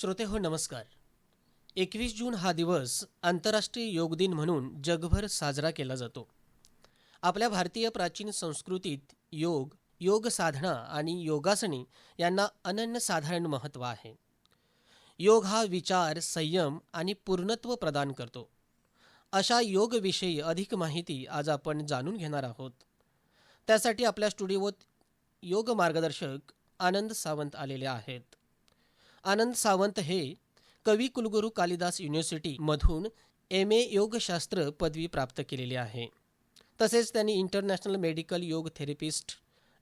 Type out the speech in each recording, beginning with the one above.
श्रोते हो नमस्कार. एकवीस जून हा दिवस आंतरराष्ट्रीय योग दिन म्हणून जगभर साजरा केला जातो. आपल्या भारतीय प्राचीन संस्कृतीत योग योग साधना आणि योगासने यांना अनन्यसाधारण महत्त्व आहे. योग हा विचार संयम आणि पूर्णत्व प्रदान करतो. अशा योगविषयी अधिक माहिती आज आपण जाणून घेणार आहोत. त्यासाठी आपल्या स्टुडिओत योग मार्गदर्शक आनंद सावंत आलेले आहेत. आनंद सावंत हे कवी कुलगुरू कालिदास युनिव्हर्सिटी मधून एम ए योगशास्त्र पदवी प्राप्त केलेली आहे. तसेच त्यांनी international medical yoga therapist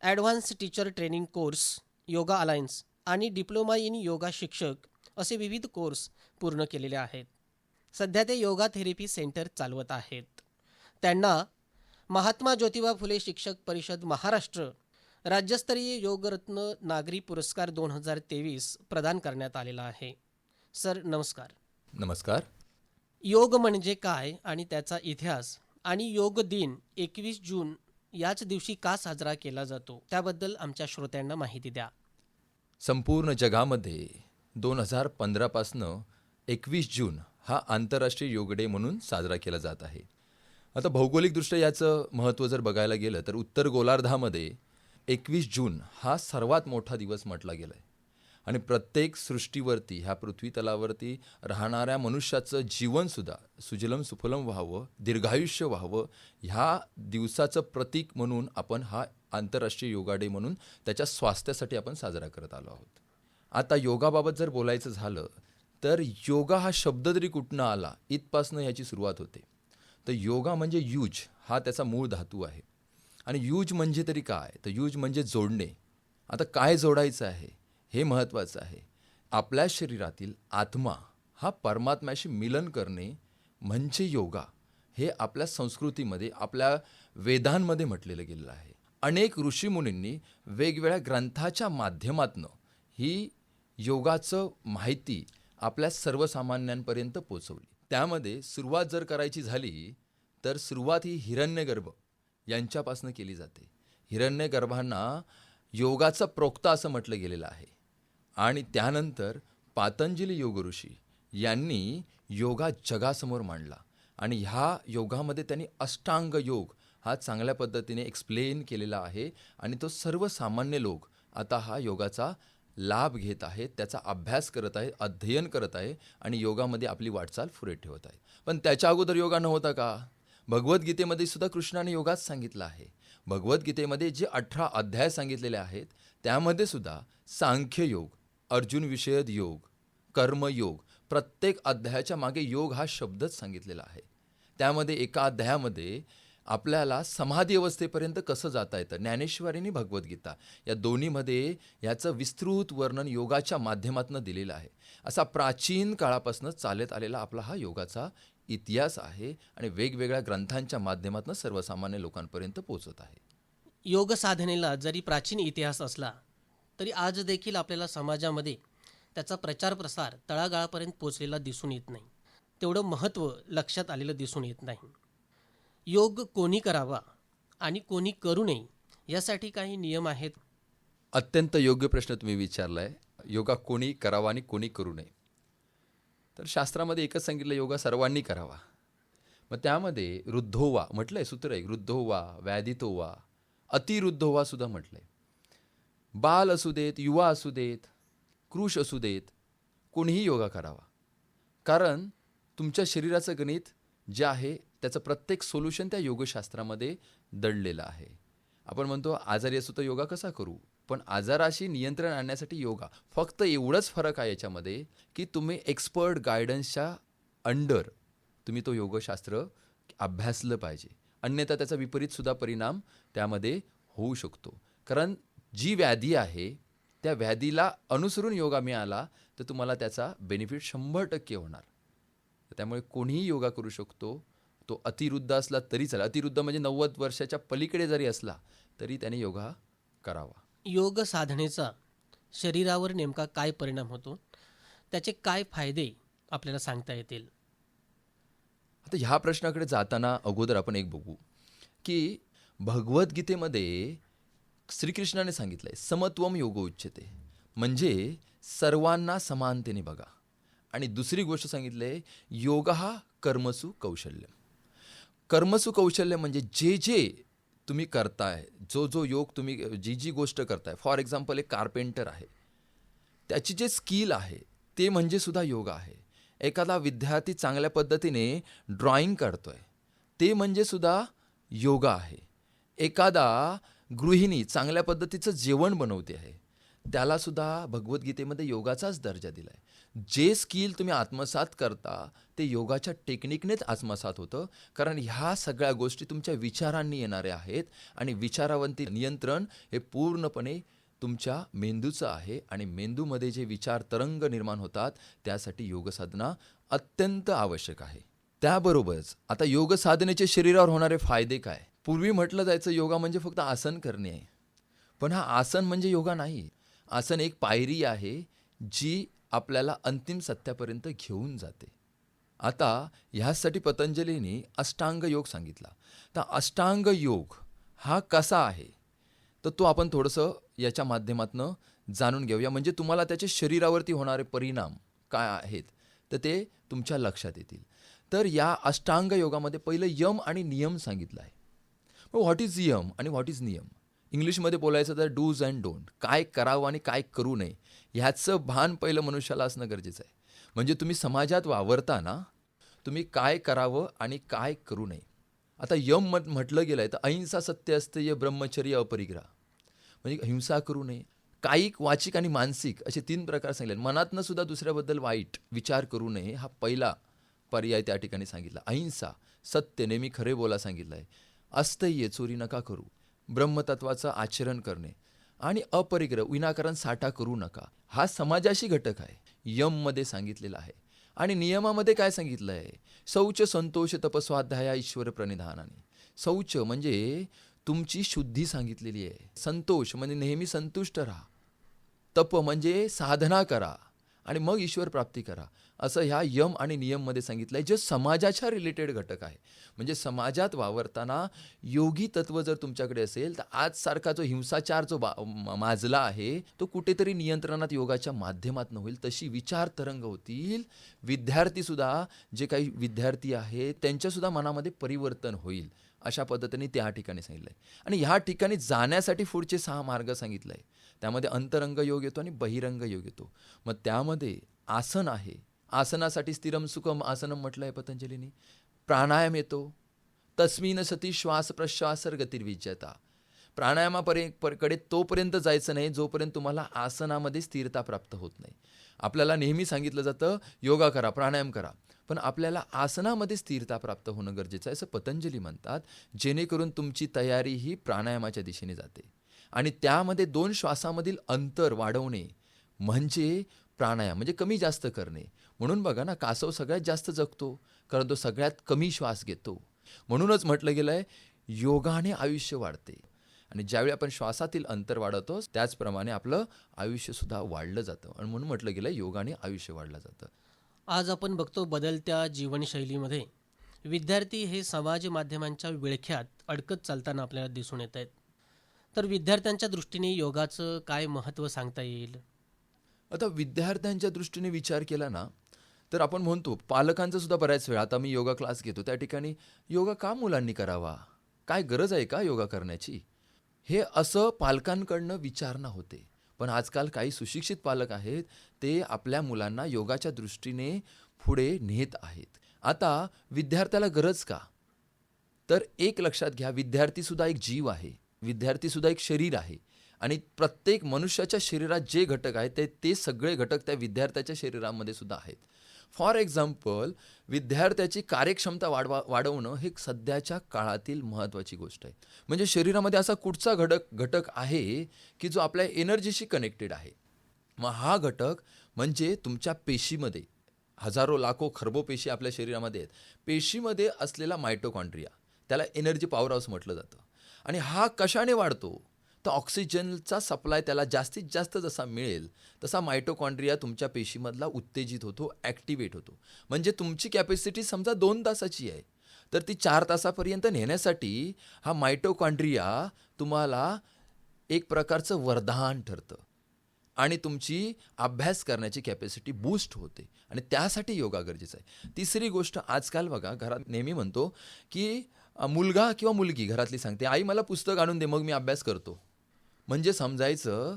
advance teacher training course Yoga Alliance आणि डिप्लोमा इन योगा शिक्षक असे विविध कोर्स पूर्ण केलेले आहेत. सध्या ते योगा थेरपी सेंटर चालवत आहेत. त्यांना महात्मा ज्योतिबा फुले शिक्षक परिषद महाराष्ट्र राज्यस्तरीय योगरत्न नागरी पुरस्कार दोन हजार तेवीस प्रदान करण्यात आलेला आहे. सर नमस्कार. नमस्कार. योग म्हणजे काय आणि त्याचा इतिहास आणि योग दिन एकवीस जून याच दिवशी का साजरा केला जातो त्याबद्दल आमच्या श्रोत्यांना माहिती द्या. संपूर्ण जगामध्ये दोन हजार पंधरापासनं एकवीस जून हा आंतरराष्ट्रीय योग डे म्हणून साजरा केला जात आहे. आता भौगोलिकदृष्ट्या याचं महत्त्व जर बघायला गेलं तर उत्तर गोलार्धामध्ये एकवीस जून हा सर्वात मोठा दिवस म्हटला गेला आहे आणि प्रत्येक सृष्टीवरती ह्या पृथ्वीतलावरती राहणाऱ्या मनुष्याचं जीवनसुद्धा सुजलम सुफलम व्हावं दीर्घायुष्य व्हावं ह्या दिवसाचं प्रतीक म्हणून आपण हा आंतरराष्ट्रीय योगा डे म्हणून त्याच्या स्वास्थ्यासाठी आपण साजरा करत आलो आहोत. आता योगाबाबत जर बोलायचं झालं तर योगा हा शब्द जरी कुठनं आला इथपासनं ह्याची सुरुवात होते. तर योगा म्हणजे यूज हा त्याचा मूळ धातू आहे. आणि यूज म्हणजे तरी काय? तर यूज म्हणजे जोडणे. आता काय जोडायचं आहे? हे महत्त्वाचं आहे. आपल्या शरीरातील आत्मा हा परमात्म्याशी मिलन करणे म्हणजे योगा. हे आपल्या संस्कृतीमध्ये आपल्या वेदांमध्ये म्हटलेलं गेलेलं आहे. अनेक ऋषीमुनींनी वेगवेगळ्या ग्रंथाच्या माध्यमातनं ही योगाचं माहिती आपल्या सर्वसामान्यांपर्यंत पोचवली. त्यामध्ये सुरुवात जर करायची झाली तर सुरुवात ही हिरण्यगर्भ यांच्यापासून केली जाते. हिरण्यगर्भांना योगाचा प्रोक्ता असं म्हटलं गेलेलं आहे. आणि त्यानंतर पातंजली योग ऋषी यांनी योगा जगासमोर मांडला. आणि ह्या योगामध्ये त्यांनी अष्टांग योग हा चांगल्या पद्धतीने एक्सप्लेन केलेला आहे. आणि तो सर्वसामान्य लोक आता हा योगाचा लाभ घेत आहेत त्याचा अभ्यास करत आहे अध्ययन करत आहे आणि योगामध्ये आपली वाटचाल फुरे ठेवत आहे पण त्याच्या अगोदर योगा नव्हता का? भगवद्गीतेमध्ये सुद्धा कृष्णाने योगाच सांगितलं आहे. भगवद्गीतेमध्ये जे अठरा अध्याय सांगितलेले आहेत त्यामध्ये सुद्धा सांख्ययोग अर्जुन विषयद योग कर्मयोग प्रत्येक अध्यायाच्या मागे योग हा शब्दच सांगितलेला आहे. त्यामध्ये एका अध्यायामध्ये आपल्याला समाधी अवस्थेपर्यंत कसं जाता येतं? ज्ञानेश्वरीने भगवद्गीता या दोन्हीमध्ये याचं विस्तृत वर्णन योगाच्या माध्यमातून दिलेलं आहे. असा प्राचीन काळापासून चालत आलेला आपला हा योगाचा इतिहास आहे आणि वेगवेगळ्या ग्रंथांच्या माध्यमातून सर्वसामान्य लोकांपर्यंत पोचत आहे. योग साधनेला जरी प्राचीन इतिहास असला तरी आज देखील आपल्याला समाजामध्ये त्याचा प्रचार प्रसार तळागाळापर्यंत पोचलेला दिसून येत नाही. तेवढं महत्त्व लक्षात आलेलं दिसून येत नाही. योग कोणी करावा आणि कोणी करू नये यासाठी काही नियम आहेत? अत्यंत योग्य प्रश्न तुम्ही विचारला आहे योगा कोणी करावा आणि कोणी करू नये. तर शास्त्रामध्ये एकच सांगितलं योगा सर्वांनी करावा. मग त्यामध्ये वृद्धोवा म्हटलं आहे सूत्र आहे वृद्धोवा व्याधितोवा अतिवृद्धोवा सुद्धा म्हटलं आहे बाल असू देत युवा असू देत कृष असू देत कोणीही योगा करावा. कारण तुमच्या शरीराचं गणित जे आहे त्याचं प्रत्येक सोल्युशन त्या योगशास्त्रामध्ये दडलेलं आहे. आपण म्हणतो आजारी असू तर योगा कसा करू? पण आजाराशी नियंत्रण आणण्यासाठी योगा. फक्त एवढंच फरक आहे याच्यामध्ये की तुम्ही एक्सपर्ट गायडन्सच्या अंडर तुम्ही तो योगशास्त्र अभ्यासलं पाहिजे. अन्यथा त्याचा विपरीतसुद्धा परिणाम त्यामध्ये होऊ शकतो. कारण जी व्याधी आहे त्या व्याधीला अनुसरून योगा मिळाला तर तुम्हाला त्याचा बेनिफिट शंभर टक्के होणार. त्यामुळे कोणीही योगा करू शकतो. तो अतिवृद्ध असला तरी चालेल. अतिवृद्ध म्हणजे नव्वद वर्षाच्या पलीकडे जरी असला तरी त्याने योगा करावा. योग साधनेचा शरीरावर नेमका काय परिणाम होतो? त्याचे काय फायदे आपल्याला सांगता येतील? आता ह्या प्रश्नाकडे जाताना अगोदर आपण एक बघू की भगवद्गीतेमध्ये श्रीकृष्णाने सांगितलं आहे समत्वम योग उच्चते म्हणजे सर्वांना समानतेने बघा. आणि दुसरी गोष्ट सांगितली आहे योग हा कर्मसु कौशल्य कर्मसु कौशल्य म्हणजे जे जे तुम्ही करताय जो जो योग तुम्ही जी जी गोष्ट करताय फॉर एक्झाम्पल एक कार्पेंटर आहे त्याची जे स्किल आहे ते म्हणजे सुद्धा योग आहे. एखादा विद्यार्थी चांगल्या पद्धतीने ड्रॉइंग आहे ते म्हणजे सुद्धा योगा आहे. एखादा गृहिणी चांगल्या पद्धतीचं जेवण बनवते आहे त्यालासुद्धा भगवद्गीतेमध्ये योगाचाच दर्जा दिला आहे जे स्किल तुम्ही आत्मसात करता ते योगाच्या टेक्निकनेच आत्मसात होतं. कारण ह्या सगळ्या गोष्टी तुमच्या विचारांनी येणाऱ्या आहेत आणि विचारावंती नियंत्रण हे पूर्णपणे तुमच्या मेंदूचं आहे आणि मेंदूमध्ये जे विचार तरंग निर्माण होतात त्यासाठी योगसाधना अत्यंत आवश्यक आहे. त्याबरोबरच आता योग साधनेचे शरीरावर होणारे फायदे काय? पूर्वी म्हटलं जायचं योगा म्हणजे फक्त आसन करणे आहे. पण हा आसन म्हणजे योगा नाही. आसन एक पायरी आहे जी आपल्याला अंतिम सत्यापर्यंत घेऊन जाते. आता ह्यासाठी पतंजलीने अष्टांग योग सांगितला. तर अष्टांग योग हा कसा आहे? तर तो आपण थोडंसं याच्या माध्यमातून जाणून घेऊया. म्हणजे तुम्हाला त्याचे शरीरावरती होणारे परिणाम काय आहेत? तर ते तुमच्या लक्षात येतील. तर या अष्टांग योगामध्ये पहिलं यम आणि नियम सांगितलं आहे. मग व्हॉट इज यम आणि व्हॉट इज नियम? इंग्लिशमध्ये बोलायचं तर डूज अँड डोंट काय करावं आणि काय करू नये? ह्याचं भान पहिलं मनुष्याला असणं गरजेचं आहे. म्हणजे तुम्ही समाजात वावरताना तुम्ही काय करावं आणि काय करू नये. आता यम मत म्हटलं गेलं आहे तर अहिंसा सत्य असतेय ब्रह्मचर्य अपरिग्रह. म्हणजे हिंसा करू नये. कायिक वाचिक आणि मानसिक असे तीन प्रकार सांगितले मनातनं सुद्धा दुसऱ्याबद्दल वाईट विचार करू नये हा पहिला पर्याय त्या ठिकाणी सांगितला. अहिंसा सत्य नेहमी खरे बोला सांगितलं आहे अस्तय्य चोरी नका करू. ब्रह्मतत्वाचं आचरण करणे. आणि अपरिग्रह विनाकारण साठा करू नका. हा समाजाशी घटक आहे. यममध्ये सांगितलेला आहे. आणि नियमामध्ये काय सांगितलं आहे शौच संतोष तपस्वाध्याया ईश्वर प्रणिधानाने. शौच म्हणजे तुमची शुद्धी सांगितलेली आहे. संतोष म्हणजे नेहमी संतुष्ट राहा. तप म्हणजे साधना करा. आणि मग ईश्वर प्राप्ती करा. असं ह्या यम आणि नियममध्ये सांगितलं आहे जे समाजाच्या रिलेटेड घटक आहे. म्हणजे समाजात वावरताना योगी तत्व जर तुमच्याकडे असेल तर आजसारखा जो हिंसाचार जो बा माजला आहे तो कुठेतरी नियंत्रणात योगाच्या माध्यमातून होईल. तशी विचार तरंग होतील. विद्यार्थीसुद्धा जे काही विद्यार्थी आहेत त्यांच्यासुद्धा मनामध्ये परिवर्तन होईल. अशा पद्धतीने त्या ठिकाणी सांगितलं आहे आणि ह्या ठिकाणी जाण्यासाठी पुढचे सहा मार्ग सांगितलं आहे त्यामध्ये अंतरंग योग येतो आणि बहिरंग योग येतो. मग त्यामध्ये आसन आहे. आसनासाठी स्थिरम सुखम आसनम म्हटलं आहे पतंजलीने. प्राणायाम येतो. तस्मिन सती श्वास प्रश्वासर गतिर्विजयता प्राणायामापरे कडे तोपर्यंत जायचं नाही जोपर्यंत तुम्हाला आसनामध्ये स्थिरता प्राप्त होत नाही. आपल्याला नेहमी सांगितलं जातं योगा करा प्राणायाम करा. पण आपल्याला आसनामध्ये स्थिरता प्राप्त होणं गरजेचं आहे असं पतंजली म्हणतात. जेणेकरून तुमची तयारी ही प्राणायामाच्या दिशेने जाते. आणि त्यामध्ये दोन श्वासामधील अंतर वाढवणे म्हणजे प्राणायाम म्हणजे कमी जास्त करणे. म्हणून बघा ना कासव सगळ्यात जास्त जगतो कारण तो सगळ्यात कमी श्वास घेतो. म्हणूनच म्हटलं गेलं आहे योगाने आयुष्य वाढते. आणि ज्यावेळी आपण श्वासातील अंतर वाढवतो त्याचप्रमाणे आपलं आयुष्यसुद्धा वाढलं जातं. आणि म्हणून म्हटलं गेलं योगाने आयुष्य वाढलं जातं. आज आपण बघतो बदलत्या जीवनशैलीमध्ये. विद्यार्थी हे समाज माध्यमांच्या विळख्यात अडकत चालताना आपल्याला दिसून येत आहेत. तर विद्यार्थ्यांच्या दृष्टीने योगाचं काय महत्त्व सांगता येईल? आता विद्यार्थ्यांच्या दृष्टीने विचार केला ना तर आपण म्हणतो पालकांचा सुद्धा बऱ्याच वेळा आता मी योगा क्लास घेतो त्या ठिकाणी योगा का मुलांनी करावा? काय गरज आहे का योगा करण्याची? हे असं पालकांकडनं विचारणा होते. पण आजकाल काही सुशिक्षित पालक आहेत ते आपल्या मुलांना योगाच्या दृष्टीने पुढे नेत आहेत. आता विद्यार्थ्याला गरज का? तर एक लक्षात घ्या विद्यार्थीसुद्धा एक जीव आहे. विद्यार्थीसुद्धा एक शरीर आहे. आणि प्रत्येक मनुष्याच्या शरीरात जे घटक आहेत ते ते सगळे घटक त्या विद्यार्थ्याच्या शरीरामध्ये सुद्धा आहेत. फॉर एक्झाम्पल विद्यार्थ्याची कार्यक्षमता वाढवा वाढवणं हे सध्याच्या काळातील महत्त्वाची गोष्ट आहे. म्हणजे शरीरामध्ये असा कुठचा घटक घटक आहे की जो आपल्या एनर्जीशी कनेक्टेड आहे? मग हा घटक म्हणजे तुमच्या पेशीमध्ये हजारो लाखो खरबो पेशी आपल्या शरीरामध्ये आहेत. पेशीमध्ये असलेला मायटोकॉन्ड्रिया त्याला एनर्जी पॉवर हाऊस म्हटलं जातं. आणि हा कशाने वाढतो? तर ऑक्सिजनचा सप्लाय त्याला जास्तीत जास्त जसा मिळेल तसा मायटोकॉन्ड्रिया तुमच्या पेशीमधला उत्तेजित होतो ॲक्टिवेट होतो. म्हणजे तुमची कॅपॅसिटी समजा दोन तासाची आहे तर ती चार तासापर्यंत नेण्यासाठी हा मायटोकॉन्ड्रिया तुम्हाला एक प्रकारचं वरदान ठरतं. आणि तुमची अभ्यास करण्याची कॅपॅसिटी बूस्ट होते. आणि त्यासाठी योगा गरजेचा आहे. तिसरी गोष्ट आजकाल बघा घरात नेहमी म्हणतो की मुलगा किंवा मुलगी घरातली सांगते आई मला पुस्तक आणून दे मग मी अभ्यास करतो. म्हणजे समजायचं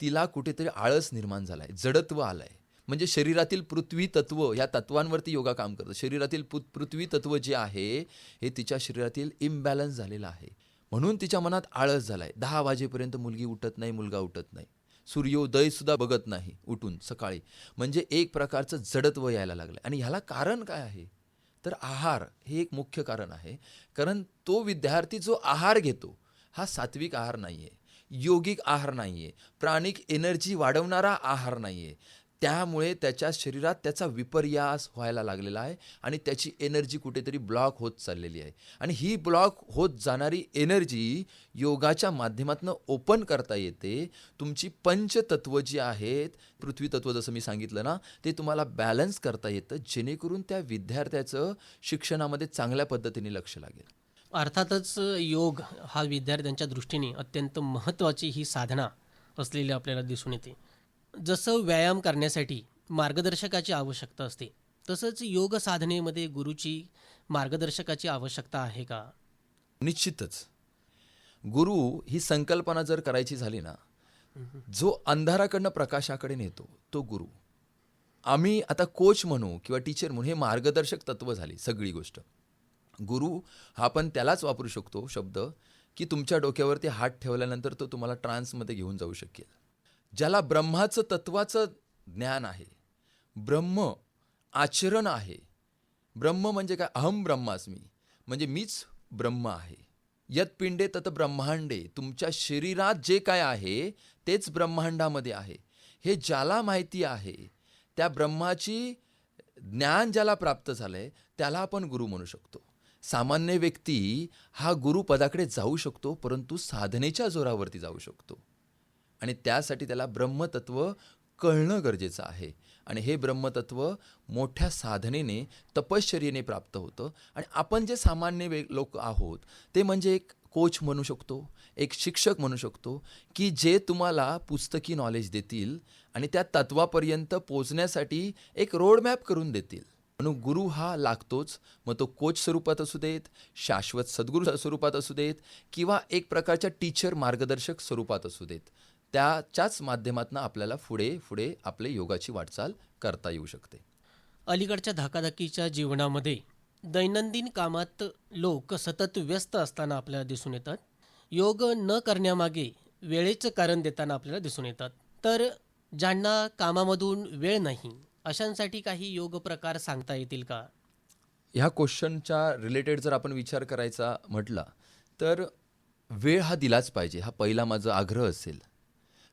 तिला कुठेतरी आळस निर्माण झाला आहे जडत्व आलं आहे म्हणजे शरीरातील पृथ्वी तत्व या तत्वांवरती योगा काम करतं. शरीरातील पृ पृथ्वी तत्व जे आहे हे तिच्या शरीरातील इम्बॅलन्स झालेलं आहे. म्हणून तिच्या मनात आळस झाला आहे दहा वाजेपर्यंत मुलगी उठत नाही मुलगा उठत नाही. सूर्योदयसुद्धा बघत नाही उठून सकाळी. म्हणजे एक प्रकारचं जडत्व यायला लागलं आणि ह्याला कारण काय आहे? तर आहार हे एक मुख्य कारण आहे. कारण तो विद्यार्थी जो आहार घेतो हा सात्विक आहार नाही आहे योगिक आहार नाही आहे प्राणिक एनर्जी वाढवणारा आहार नाही आहे त्यामुळे त्याच्या शरीरात त्याचा विपर्यास व्हायला लागलेला आहे आणि त्याची एनर्जी कुठेतरी ब्लॉक होत चाललेली आहे. आणि ही ब्लॉक होत जाणारी एनर्जी योगाच्या माध्यमातून ओपन करता येते. तुमची पंचतत्व जी आहेत पृथ्वी तत्व जसं मी सांगितलं ना ते तुम्हाला बॅलन्स करता येतं जेणेकरून त्या विद्यार्थ्याचं शिक्षणामध्ये चांगल्या पद्धतीने लक्ष लागेल. अर्थातच योग हा विद्यार्थ्यांच्या दृष्टीने अत्यंत महत्त्वाची ही साधना असलेली आपल्याला दिसून येते. जसं व्यायाम करण्यासाठी मार्गदर्शकाची आवश्यकता असते तसंच योग साधनेमध्ये गुरुची मार्गदर्शकाची आवश्यकता आहे का? निश्चितच. गुरु ही संकल्पना जर करायची झाली ना जो अंधाराकडनं प्रकाशाकडे नेतो तो गुरु. आम्ही आता कोच म्हणू किंवा टीचर म्हणू हे मार्गदर्शक तत्व झाली सगळी गोष्ट. गुरु हा पण त्यालाच वापरू शकतो शब्द की तुमच्या डोक्यावरती हात ठेवल्यानंतर तो तुम्हाला ट्रान्समध्ये घेऊन जाऊ शकेल. ज्याला ब्रह्माचं तत्वाचं ज्ञान आहे ब्रह्म आचरण आहे ब्रह्म म्हणजे काय? अहम ब्रह्मास्मी म्हणजे मीच ब्रह्म आहे. यत पिंडे तत ब्रह्मांडे तुमच्या शरीरात जे काय आहे तेच ब्रह्मांडामध्ये आहे. हे ज्याला माहिती आहे त्या ब्रह्माची ज्ञान ज्याला प्राप्त झालं आहे त्याला आपण गुरु म्हणू शकतो. सामान्य व्यक्ती हा गुरुपदाकडे जाऊ शकतो परंतु साधनेच्या जोरावरती जाऊ शकतो. आणि त्यासाठी त्याला ब्रह्मतत्व कळणं गरजेचं आहे. आणि हे ब्रह्मतत्व मोठ्या साधनेने तपश्चर्येने प्राप्त होतं. आणि आपण जे सामान्य वे लोक आहोत ते म्हणजे एक कोच म्हणू शकतो एक शिक्षक म्हणू शकतो की जे तुम्हाला पुस्तकी नॉलेज देतील आणि त्या तत्वापर्यंत पोचण्यासाठी एक रोडमॅप करून देतील. म्हणून गुरु हा लागतोच. मग तो कोच स्वरूपात असू देत शाश्वत सद्गुरू स्वरूपात असू देत किंवा एक प्रकारच्या टीचर मार्गदर्शक स्वरूपात असू देत. त्याच्याच माध्यमातून आपल्याला पुढे पुढे आपले योगाची वाटचाल करता येऊ शकते. अलीकडच्या धकाधकीच्या जीवनामध्ये दैनंदिन कामात लोक सतत व्यस्त असताना आपल्याला दिसून येतात. योग न करण्यामागे वेळेचं कारण देताना आपल्याला दिसून येतात. तर ज्यांना कामामधून वेळ नाही अशांसाठी काही योग प्रकार सांगता येतील का? ह्या क्वेश्चनच्या रिलेटेड जर आपण विचार करायचा म्हटला तर वेळ हा दिलाच पाहिजे हा पहिला माझा आग्रह असेल.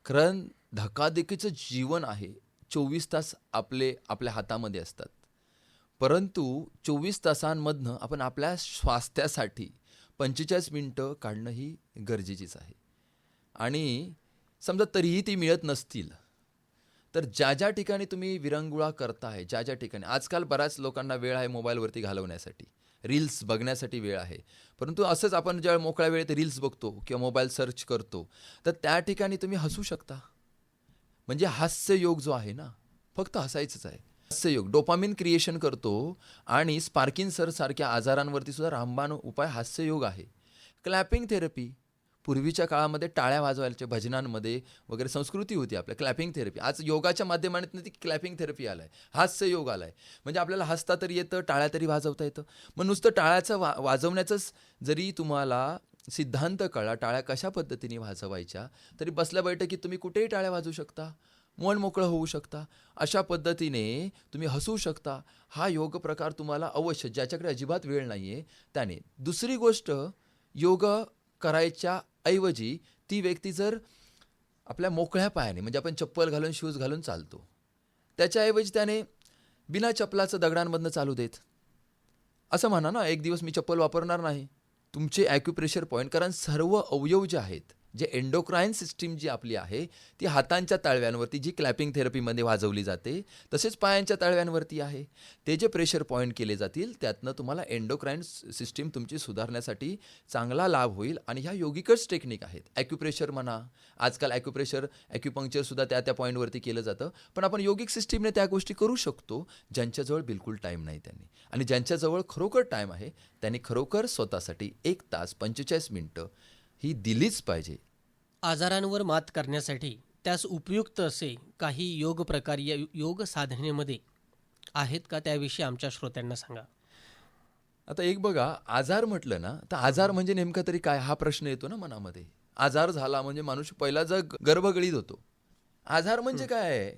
कारण धकाधकीचं जीवन आहे चोवीस तास आपले आपल्या हातामध्ये असतात. परंतु चोवीस तासांमधनं आपण आपल्या स्वास्थ्यासाठी पंचेचाळीस मिनटं काढणं ही गरजेचीच आहे. आणि समजा तरीही ती मिळत नसतील तर ज्या ज्या ठिकाणी तुम्ही विरंगुळा करताय ज्या ज्या ठिकाणी आजकाल बऱ्याच लोकांना वेळ आहे मोबाईलवरती घालवण्यासाठी. रील्स बघण्यासाठी वेळ आहे. परंतु असंच आपण ज्या मोकळ्या वेळेत रील्स बघतो किंवा मोबाईल सर्च करतो तर त्या ठिकाणी तुम्ही हसू शकता. म्हणजे हास्ययोग जो आहे ना फक्त हसायचंच आहे. हास्ययोग डोपामिन क्रिएशन करतो आणि स्पार्किन सर सारख्या आजारांवरती सुद्धा रामबाण उपाय हास्ययोग आहे. क्लॅपिंग थेरपी पूर्वीच्या काळामध्ये टाळ्या वाजवायच्या भजनांमध्ये वगैरे संस्कृती होती आपल्या क्लॅपिंग थेरपी आज योगाच्या माध्यमातून ती क्लॅपिंग थेरपी आलाय. आहे हास्य योग आलाय. म्हणजे आपल्याला हसता तरी येतं टाळ्या तरी वाजवता येतं. मग नुसतं टाळ्याचं वा वाजवण्याचंच जरी तुम्हाला सिद्धांत कळला टाळ्या कशा पद्धतीने वाजवायच्या तरी बसल्या बैठकीत तुम्ही कुठेही टाळ्या वाजवू शकता. मन मोकळं होऊ शकता. अशा पद्धतीने तुम्ही हसू शकता. हा योग प्रकार तुम्हाला अवश्य ज्याच्याकडे अजिबात वेळ नाही आहे त्याने. दुसरी गोष्ट योग करायच्या ऐवजी ती व्यक्ती जर आपल्या मोकळ्या पायाने म्हणजे आपण चप्पल घालून शूज घालून चालतो. त्याच्याऐवजी त्याने बिना चप्पलाचं दगडांमधनं चालू देत. असं म्हणा ना एक दिवस मी चप्पल वापरणार नाही. तुमचे ॲक्युप्रेशर पॉईंट कारण सर्व अवयव जे आहेत जे एंडोक्राईन सिस्टीम जी आपली आहे ती हातांच्या तळव्यांवरती जी क्लॅपिंग थेरपीमध्ये वाजवली जाते तसेच पायांच्या तळव्यांवरती आहे. ते जे प्रेशर पॉईंट केले जातील त्यातनं तुम्हाला एंडोक्राईन सिस्टीम तुमची सुधारण्यासाठी चांगला लाभ होईल. आणि ह्या योगिकच टेक्निक आहेत. ॲक्युप्रेशर म्हणा आजकाल ॲक्युप्रेशर ॲक्युपंक्चरसुद्धा त्या त्या पॉईंटवरती केलं जातं. पण आपण योगिक सिस्टीमने त्या गोष्टी करू शकतो ज्यांच्याजवळ बिलकुल टाईम नाही त्यांनी. आणि ज्यांच्याजवळ खरोखर टाईम आहे त्यांनी खरोखर स्वतःसाठी एक तास पंचेचाळीस मिनटं ही दिलीच पाहिजे. आजारांवर मात करण्यासाठी त्यास उपयुक्त असे काही योग प्रकार या योग साधनेमध्ये आहेत का? त्याविषयी आमच्या श्रोत्यांना सांगा. आता एक बघा आजार म्हटलं ना तर आजार म्हणजे नेमका तरी काय? हा प्रश्न येतो ना मनामध्ये. आजार झाला म्हणजे माणूस पहिला जग गर्भगळीत होतो. आजार म्हणजे काय? आहे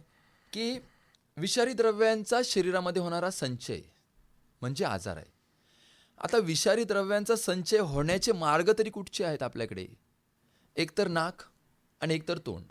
की विषारी द्रव्यांचा शरीरामध्ये होणारा संचय म्हणजे आजार आहे. आता विषारी द्रव्यांचा संचय होण्याचे मार्ग तरी कुठचे आहेत आपल्याकडे? एकतर नाक आणि एकतर तोंड.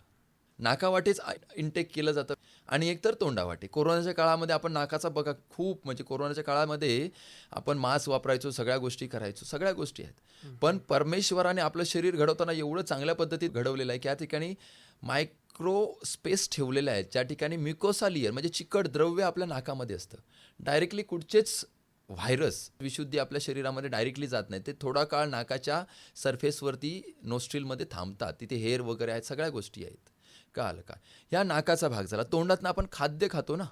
नाकावाटेच इनटेक केलं जातं आणि एकतर तोंडावाटे. कोरोनाच्या काळामध्ये आपण नाकाचा बघा खूप म्हणजे कोरोनाच्या काळामध्ये आपण मास्क वापरायचो सगळ्या गोष्टी करायचो सगळ्या गोष्टी आहेत. पण परमेश्वराने आपलं शरीर घडवताना एवढं चांगल्या पद्धतीत घडवलेलं आहे की या ठिकाणी मायक्रो स्पेस ठेवलेलं आहे. ज्या ठिकाणी म्युकोसा लियर म्हणजे चिकट द्रव्य आपल्या नाकामध्ये असतं. डायरेक्टली कुठचेच व्हायरस विशुद्धी आपल्या शरीरामध्ये डायरेक्टली जात नाही. ते थोडा काळ नाकाच्या सरफेसवरती नोस्ट्रीलमध्ये थांबतात. तिथे हेअर वगैरे आहेत सगळ्या गोष्टी आहेत. का आलं का ह्या नाकाचा भाग झाला. तोंडातनं आपण खाद्य खातो ना?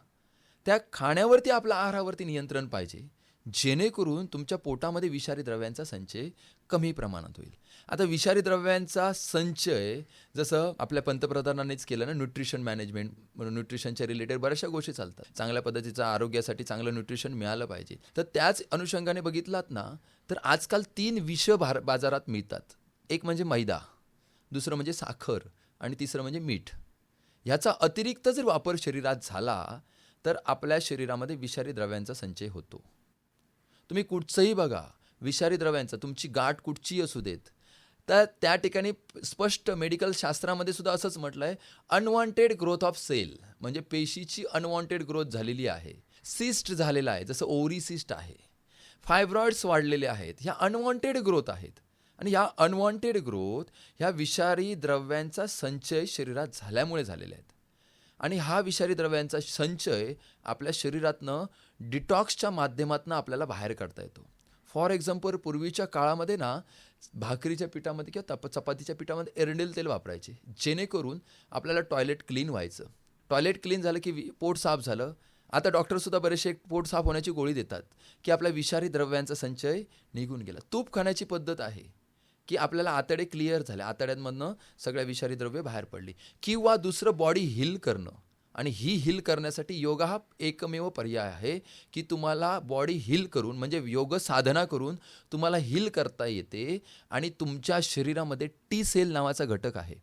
त्या खाण्यावरती आपल्या आहारावरती नियंत्रण पाहिजे. जेणेकरून तुमच्या पोटामध्ये विषारी द्रव्यांचा संचय कमी प्रमाणात होईल. आता विषारी द्रव्यांचा संचय जसं आपल्या पंतप्रधानांनीच केलं ना न्यूट्रिशन मॅनेजमेंट म्हणून न्यूट्रिशनच्या रिलेटेड बऱ्याचशा गोष्टी चालतात. चांगल्या पद्धतीचं आरोग्यासाठी चांगलं न्यूट्रिशन मिळालं पाहिजे. तर त्याच अनुषंगाने बघितलात ना तर आजकाल तीन विष भार बाजारात मिळतात. एक म्हणजे मैदा दुसरं म्हणजे साखर आणि तिसरं म्हणजे मीठ. ह्याचा अतिरिक्त जर वापर शरीरात झाला तर आपल्या शरीरामध्ये विषारी द्रव्यांचा संचय होतो. तुम्ही कुठचंही बघा विषारी द्रव्यांचा तुमची गाठ कुठचीही असू देत तर त्या ठिकाणी स्पष्ट मेडिकल शास्त्रामध्ये सुद्धा असंच म्हटलं आहे अनवॉन्टेड ग्रोथ ऑफ सेल म्हणजे पेशीची अनवॉन्टेड ग्रोथ झालेली आहे. सिस्ट झालेला आहे जसं ओरी सिस्ट आहे. फायब्रॉइड्स वाढलेले आहेत ह्या अनवॉन्टेड ग्रोथ आहेत. आणि ह्या अनवॉन्टेड ग्रोथ ह्या विषारी द्रव्यांचा संचय शरीरात झाल्यामुळे झालेले आहेत. आणि हा विषारी द्रव्यांचा संचय आपल्या शरीरातनं डिटॉक्सच्या माध्यमातून आपल्याला बाहेर काढता येतो. फॉर एक्झाम्पल पूर्वीच्या काळामध्ये ना भाकरीच्या पिठामध्ये किंवा तप चपातीच्या पिठामध्ये एरंडेल तेल वापरायचे. जेणेकरून आपल्याला टॉयलेट क्लीन व्हायचं. टॉयलेट क्लीन झालं की पोट साफ झालं. आता डॉक्टरसुद्धा बरेचसे पोट साफ होण्याची गोळी देतात की आपल्या विषारी द्रव्यांचा संचय निघून गेला. तूप खाण्याची पद्धत आहे की आपल्याला आतडे क्लिअर झाले. आतड्यांमधनं सगळ्या विषारी द्रव्य बाहेर पडली. किंवा दुसरं बॉडी हिल करणं. आणि ही हिल करण्यासाठी योगा हा एकमेव पर्याय आहे की तुम्हाला बॉडी हिल करून म्हणजे योग साधना करून तुम्हाला हिल करता येते आणि तुमच्या शरीरामध्ये टी सेल नावाचा घटक आहे.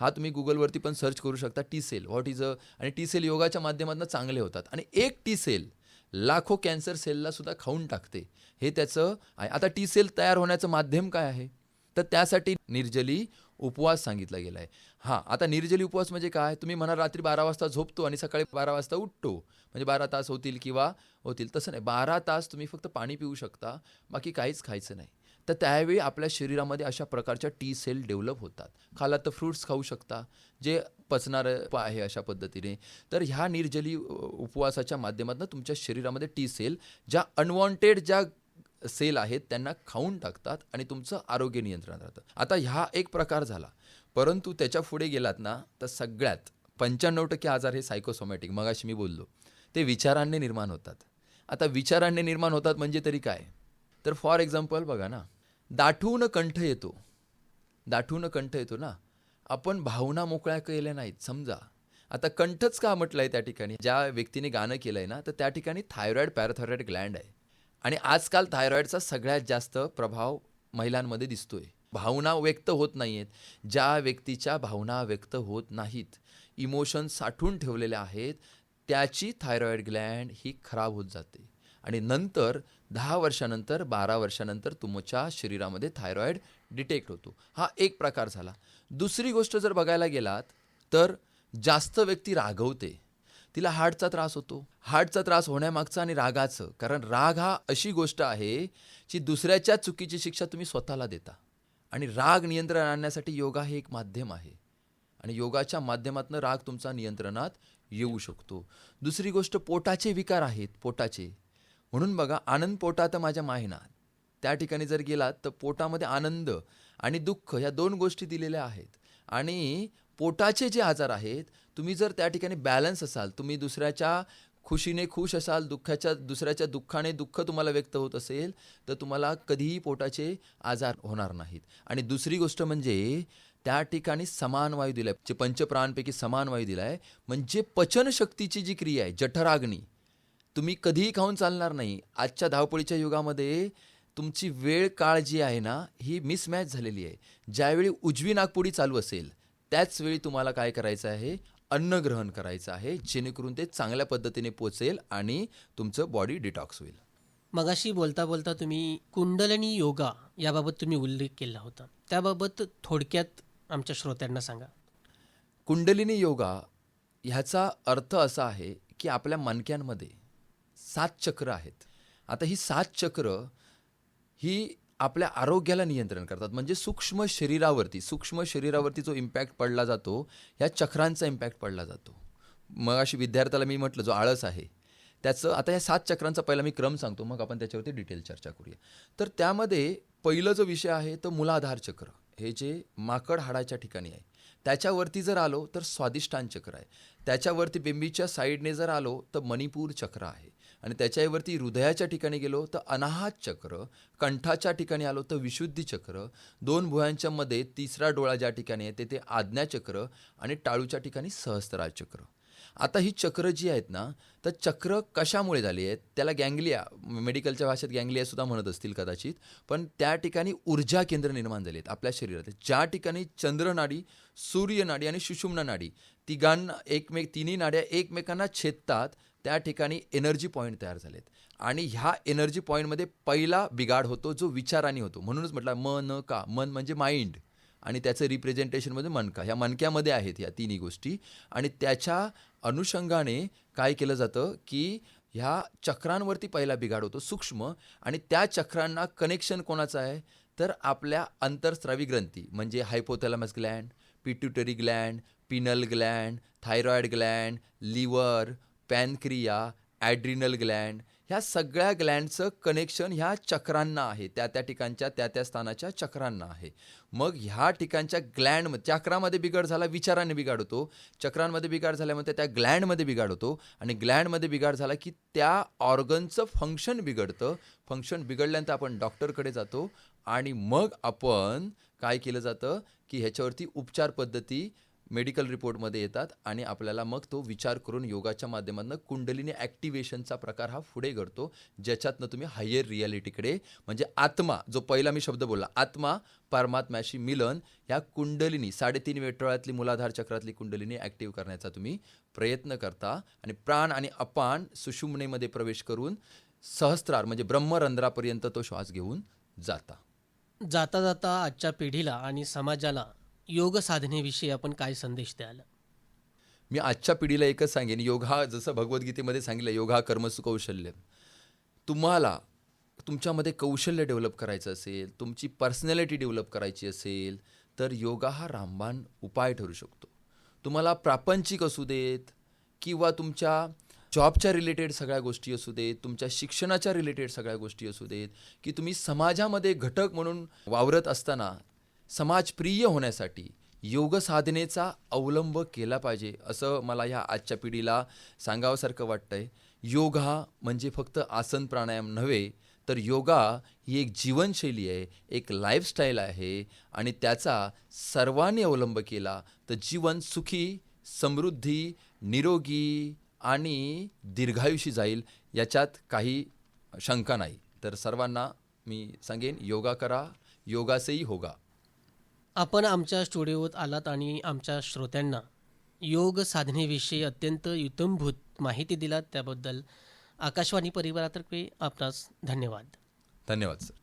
हा तुम्ही गुगलवरती पण सर्च करू शकता T cell what is a आणि टी सेल योगाच्या माध्यमातून चांगले होतात. आणि एक टी सेल लाखो कॅन्सर सेलला सुद्धा खाऊन टाकते. हे त्याचं आहे आता टी सेल तयार होण्याचं माध्यम काय आहे? तर त्यासाठी निर्जली उपवास सांगितला गेला आहे हां आता निर्जली उपवास म्हणजे काय? तुम्ही म्हणा रात्री बारा वाजता झोपतो आणि सकाळी बारा वाजता उठतो. म्हणजे बारा तास होतील किंवा होतील तसं नाही. बारा तास तुम्ही फक्त पाणी पिऊ शकता बाकी काहीच खायचं नाही. तर त्यावेळी आपल्या शरीरामध्ये अशा प्रकारच्या टी सेल डेव्हलप होतात. खाला तर फ्रूट्स खाऊ शकता जे पचणारं आहे अशा पद्धतीने. तर ह्या निर्जली उपवासाच्या माध्यमातून तुमच्या शरीरामध्ये टी सेल ज्या अनवॉन्टेड ज्या सेल आहेत त्यांना खाऊन टाकतात आणि तुमचं आरोग्य नियंत्रणात राहतं. आता ह्या एक प्रकार झाला. परंतु त्याच्या पुढे गेलात ना तर सगळ्यात पंच्याण्णव टक्के आजार हे सायकोसोमॅटिक मगाशी मी बोललो. ते विचारांनी निर्माण होतात. आता विचारांनी निर्माण होतात म्हणजे तरी काय? तर फॉर एक्झाम्पल बघा ना दाठून कंठ येतो. दाठून कंठ येतो ना. आपण भावना मोकळ्या केल्या नाहीत समजा. आता कंठच का म्हटलं आहे त्या ठिकाणी? ज्या व्यक्तीने गाणं केलं आहे ना तर त्या ठिकाणी थायरॉईड पॅराथॉयरॉइड ग्लँड आहे. आणि आजकाल थायरॉईडचा सगळ्यात जास्त प्रभाव महिलांमध्ये दिसतोय. भावना व्यक्त होत नाही आहेत ज्या व्यक्तीच्या भावना व्यक्त होत नाहीत इमोशन साठून ठेवलेले आहेत त्याची थायरॉईड ग्लँड ही खराब होत जाते. आणि नंतर दहा वर्षानंतर बारा वर्षानंतर तुमच्या शरीरामध्ये थायरॉईड डिटेक्ट होतो. हा एक प्रकार झाला. दुसरी गोष्ट जर बघायला गेलात तर जास्त व्यक्ती रागवते. तिला हार्टचा त्रास होतो. हार्टचा त्रास होण्यामागचा आणि रागाचं. कारण राग हा अशी गोष्ट आहे की दुसऱ्याच्या चुकीची शिक्षा तुम्ही स्वतःला देता. आणि राग नियंत्रण आणण्यासाठी योगा हे एक माध्यम आहे. आणि योगाच्या माध्यमातून राग तुमचा नियंत्रणात येऊ शकतो. दुसरी गोष्ट पोटाचे विकार आहेत पोटाचे. म्हणून बघा आनंद पोटात माझ्या माहिना त्या ठिकाणी जर गेलात तर पोटामध्ये आनंद आणि दुःख ह्या दोन गोष्टी दिलेल्या आहेत. आणि पोटाचे जे आजार आहेत तुम्ही जर त्या ठिकाणी बॅलन्स असाल तुम्ही दुसऱ्याच्या खुशीने खुश असाल दुःखाच्या दुसऱ्याच्या दुःखाने दुःख तुम्हाला व्यक्त होत असेल तर तुम्हाला कधीही पोटाचे आजार होणार नाहीत. आणि दुसरी गोष्ट म्हणजे त्या ठिकाणी समान वायू दिलाय. जे पंचप्राणपैकी समान वायू दिलाय म्हणजे पचनशक्तीची जी क्रिया आहे जठराग्नी तुम्ही कधीही खाऊन चालणार नाही. आजच्या धावपळीच्या युगामध्ये तुमची वेळ काळ जी आहे ना ही मिसमॅच झालेली आहे. ज्यावेळी उजवी नागपुडी चालू असेल त्याच वेळी तुम्हाला काय करायचं आहे? अन्न ग्रहण करायचं आहे जेणेकरून ते चांगल्या पद्धतीने पोचेल आणि तुमचं बॉडी डिटॉक्स होईल. मगाशी बोलता बोलता तुम्ही कुंडलिनी योगा याबाबत तुम्ही उल्लेख केला होता. त्याबाबत थोडक्यात आमच्या श्रोत्यांना सांगा. कुंडलिनी योगा ह्याचा अर्थ असा आहे की आपल्या मणक्यांमध्ये सात चक्र आहेत. आता ही सात चक्र ही आपल्या आरोग्याला नियंत्रण करतात. म्हणजे सूक्ष्म शरीरावरती सूक्ष्म शरीरावरती जो इम्पॅक्ट पडला जातो ह्या चक्रांचा इम्पॅक्ट पडला जातो. मग अशी विद्यार्थ्याला मी म्हटलं जो आळस आहे त्याचं आता या सात चक्रांचा पहिला मी क्रम सांगतो मग आपण त्याच्यावरती डिटेल चर्चा करूया. तर त्यामध्ये पहिलं जो विषय आहे तो मूलाधार चक्र. हे जे माकड हाडाच्या ठिकाणी आहे. त्याच्यावरती जर आलो तर स्वादिष्टान चक्र आहे. त्याच्यावरती बिंबीच्या साईडने जर आलो तर मणिपूर चक्र आहे. आणि त्याच्यावरती हृदयाच्या ठिकाणी गेलो तर अनाहत चक्र कंठाच्या ठिकाणी आलो तर विशुद्धी चक्र दोन भुयांच्या मध्ये तिसरा डोळा ज्या ठिकाणी आहे ते ते आज्ञाचक्र आणि टाळूच्या ठिकाणी सहस्त्रार चक्र. आता ही चक्र जी आहेत ना तर चक्र कशामुळे झाली आहेत? त्याला गँग्लिया मेडिकलच्या भाषेत गँग्लिया सुद्धा म्हणत असतील कदाचित पण त्या ठिकाणी ऊर्जा केंद्र निर्माण झाली आहेत आपल्या शरीरात. ज्या ठिकाणी चंद्रनाडी सूर्यनाडी आणि सुषुम्ना नाडी तिघांना एकमेक तिन्ही नाड्या एकमेकांना छेदतात त्या ठिकाणी एनर्जी पॉईंट तयार झालेत. आणि ह्या एनर्जी पॉईंटमध्ये पहिला बिघाड होतो जो विचाराने होतो. म्हणूनच म्हटला मन का? मन म्हणजे माइंड आणि त्याचं रिप्रेझेंटेशनमध्ये म्हणजे मनका. ह्या मनक्यामध्ये आहेत या तिन्ही गोष्टी. आणि त्याच्या अनुषंगाने काय केलं जातं की ह्या चक्रांवरती पहिला बिघाड होतो सूक्ष्म. आणि त्या चक्रांना कनेक्शन कोणाचं आहे? तर आपल्या अंतरस्रावी ग्रंथी. म्हणजे hypothalamus gland pituitary gland pineal gland thyroid gland liver pancreas adrenal gland ह्या सगळ्या ग्लँडचं कनेक्शन ह्या चक्रांना आहे. त्या त्या ठिकाणच्या त्या त्या स्थानाच्या चक्रांना आहे. मग ह्या ठिकाणच्या ग्लँड चक्रामध्ये बिघाड झाला विचाराने बिघाड होतो. चक्रांमध्ये बिघाड झाल्यामध्ये त्या ग्लँडमध्ये बिघाड होतो. आणि ग्लँडमध्ये बिघाड झाला की त्या ऑर्गनचं फंक्शन बिघडतं. फंक्शन बिघडल्यानंतर आपण डॉक्टरकडे जातो. आणि मग आपण काय केलं जातं की ह्याच्यावरती उपचार पद्धती मेडिकल रिपोर्टमध्ये येतात आणि आपल्याला मग तो विचार करून योगाच्या माध्यमातून कुंडलिनी ॲक्टिवेशनचा प्रकार हा पुढे घडतो ज्याच्यातनं तुम्ही हायर रियालिटीकडे म्हणजे आत्मा जो पहिला मी शब्द बोलला आत्मा परमात्म्याशी मिलन ह्या कुंडलिनी साडेतीन वेटोळ्यातली मूलाधार चक्रातली कुंडलिनी ॲक्टिव्ह करण्याचा तुम्ही प्रयत्न करता आणि प्राण आणि अपान सुषुम्नेमध्ये प्रवेश करून सहस्त्रार म्हणजे ब्रह्मरंध्रापर्यंत तो श्वास घेऊन जाता. जाता जाता आजच्या पिढीला आणि समाजाला योग साधनेविषयी आपण काय संदेश द्याल? मी आजच्या पिढीला एकच सांगेन योग हा जसं भगवद्गीतेमध्ये सांगितलं योग हा कर्मसु कौशल्य. तुम्हाला तुमच्यामध्ये कौशल्य डेव्हलप करायचं असेल तुमची पर्सनॅलिटी डेव्हलप करायची असेल तर योगा हा रामबाण उपाय ठरू शकतो. तुम्हाला प्रापंचिक असू देत किंवा तुमच्या जॉबच्या रिलेटेड सगळ्या गोष्टी असू देत तुमच्या शिक्षणाच्या रिलेटेड सगळ्या गोष्टी असू देत की तुम्ही समाजामध्ये घटक म्हणून वावरत असताना समाजप्रिय होण्यासाठी योग साधनेचा अवलंब केला पाहिजे असं मला ह्या आजच्या पिढीला सांगावंसारखं वाटतं योग हा म्हणजे फक्त आसन प्राणायाम नव्हे तर योगा ही एक जीवनशैली आहे एक लाईफस्टाईल आहे आणि त्याचा सर्वांनी अवलंब केला तर जीवन सुखी समृद्धी निरोगी आणि दीर्घायुषी जाईल याच्यात काही शंका नाही. तर सर्वांना मी सांगेन योगा करा योगासेही होगा. आपण आमच्या स्टुडिओत आलात आणि आमच्या श्रोत्यांना योग साधनेविषयी अत्यंत युतंभूत माहिती दिलात. त्याबद्दल आकाशवाणी परिवारातर्फे आपणास धन्यवाद. धन्यवाद सर.